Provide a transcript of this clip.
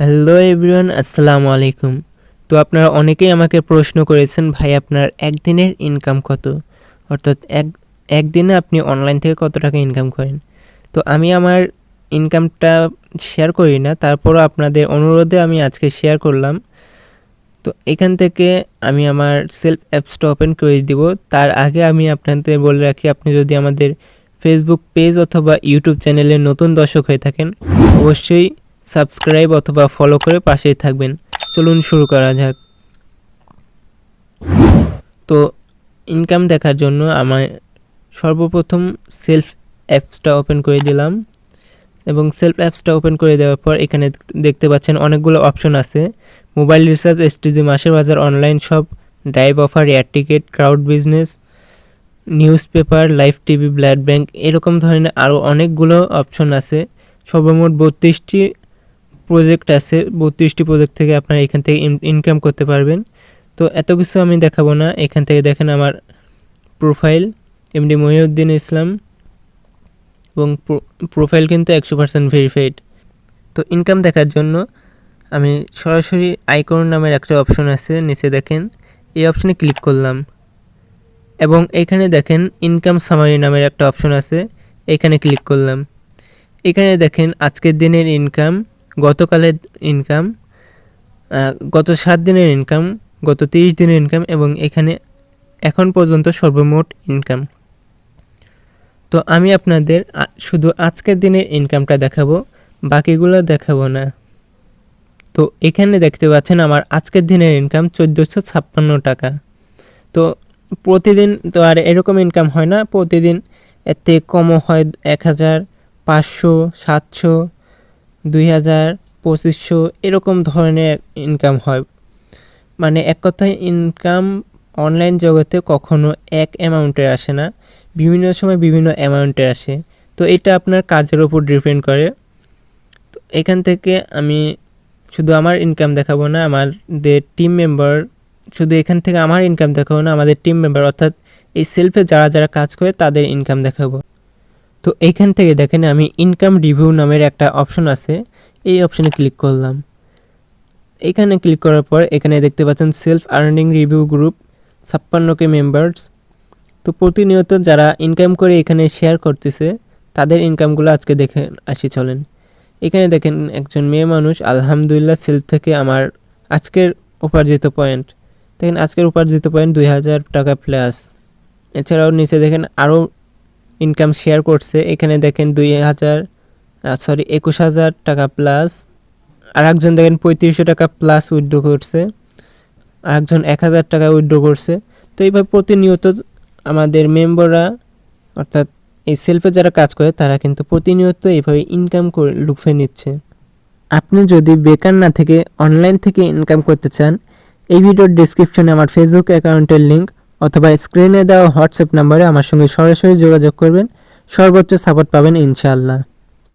Hello everyone আসসালামু আলাইকুম তো আপনারা অনেকেই আমাকে প্রশ্ন করেছেন, ভাই, আপনার একদিনের ইনকাম কত? অর্থাৎ এক, একদিনে আপনি অনলাইন থেকে কত টাকা ইনকাম করেন? তো আমি আমার ইনকামটা শেয়ার করি না, তারপরও আপনাদের অনুরোধে আমি আজকে শেয়ার করলাম। তো এখান থেকে আমি আমার সেলফ অ্যাপসটা ওপেন করে দিব। তার আগে আমি আপনাদের বলে রাখি, আপনি যদি আমাদের ফেসবুক পেজ অথবা ইউটিউব চ্যানেলে নতুন দর্শক হয়ে থাকেন, অবশ্যই সাবস্ক্রাইব অথবা ফলো করে পাশেই থাকবেন। চলুন শুরু করা যাক। তো ইনকাম দেখার জন্য আমার সর্বপ্রথম সেলফ অ্যাপসটা ওপেন করে দিলাম। এবং সেলফ অ্যাপসটা ওপেন করে দেওয়ার পর এখানে দেখতে পাচ্ছেন অনেকগুলো অপশন আছে। মোবাইল রিচার্জ এসটিজি মাসের বাজার online shop drive offer air ticket crowd business newspaper live TV blood bank এরকম ধরনের আরও অনেকগুলো অপশন আছে। সর্বমোট বত্রিশটি প্রজেক্ট আছে, বত্রিশটি প্রজেক্ট থেকে আপনারা এখান থেকে ইনকাম করতে পারবেন। তো এত কিছু আমি দেখাবো না, এখান থেকে দেখেন আমার প্রোফাইল এমডি মহিউদ্দিন ইসলাম, এবং প্রোফাইল কিন্তু একশো পার্সেন্ট ভেরিফাইড তো ইনকাম দেখার জন্য আমি সরাসরি আইকন নামের একটা অপশন আছে, নিচে দেখেন, এই অপশনে ক্লিক করলাম। এবং এখানে দেখেন ইনকাম সামারি নামের একটা অপশন আছে, এখানে ক্লিক করলাম। এখানে দেখেন আজকের দিনের ইনকাম গতকালের ইনকাম গত সাত দিনের ইনকাম গত তিরিশ দিনের ইনকাম এবং এখানে এখন পর্যন্ত সর্বমোট ইনকাম তো আমি আপনাদের শুধু আজকের দিনের ইনকামটা দেখাবো, বাকিগুলো দেখাবো না। তো এখানে দেখতে পাচ্ছেন আমার আজকের দিনের ইনকাম চোদ্দোশো ছাপ্পান্ন টাকা। তো প্রতিদিন তো আর এরকম ইনকাম হয় না, প্রতিদিন এতে কমও হয় এক হাজার পাঁচশো, সাতশো দুই হাজার পঁচিশশো এরকম ধরনের ইনকাম হয়। মানে এক কথায় ইনকাম অনলাইন জগতে কখনো এক অ্যামাউন্টের আসে না। বিভিন্ন সময় বিভিন্ন অ্যামাউন্টের আসে। তো এটা আপনার কাজের ওপর ডিপেন্ড করে। তো এখান থেকে আমি শুধু আমার ইনকাম দেখাবো না, আমাদের টিম মেম্বার শুধু এখান থেকে আমার ইনকাম দেখাবো না, আমাদের টিম মেম্বার অর্থাৎ এই সেলফে যারা যারা কাজ করে তাদের ইনকাম দেখাবো। তো এইখান থেকে দেখেন আমি ইনকাম রিভিউ নামের একটা অপশন আছে। এই অপশনে ক্লিক করলাম। এখানে ক্লিক করার পর এখানে দেখতে পাচ্ছেন সেলফ আর্নিং রিভিউ গ্রুপ ছাপ্পান্নকে মেম্বার্স তো প্রতিনিয়ত যারা ইনকাম করে এখানে শেয়ার করতেছে, তাদের ইনকামগুলো আজকে দেখে আসি, চলেন। এখানে দেখেন একজন মেয়ে মানুষ, আলহামদুলিল্লাহ সেলফ থেকে আমার আজকের উপার্জিত পয়েন্ট দেখেন আজকের উপার্জিত পয়েন্ট দুই হাজার টাকা প্লাস এছাড়াও নিচে দেখেন আরও ইনকাম শেয়ার করছে, এখানে দেখেন দুই হাজার সরি একুশ হাজার টাকা প্লাস আর একজন দেখেন পঁয়ত্রিশশো টাকা প্লাস উইথড্র করছে আর একজন এক হাজার টাকা উইথড্র করছে। তো এইভাবে প্রতিনিয়ত আমাদের মেম্বাররা অর্থাৎ এই সেলফে যারা কাজ করে, তারা কিন্তু প্রতিনিয়ত এইভাবে ইনকাম করে, লুফে নিচ্ছে। আপনি যদি বেকার না থেকে অনলাইন থেকে ইনকাম করতে চান, এই ভিডিওর ডিসক্রিপশনে আমার ফেসবুক অ্যাকাউন্টের লিঙ্ক অথবা স্ক্রিনে দেওয়া হোয়াটসঅ্যাপ নাম্বারে আমার সঙ্গে সরাসরি যোগাযোগ করবেন। সর্বোচ্চ সাপোর্ট পাবেন ইনশাআল্লাহ।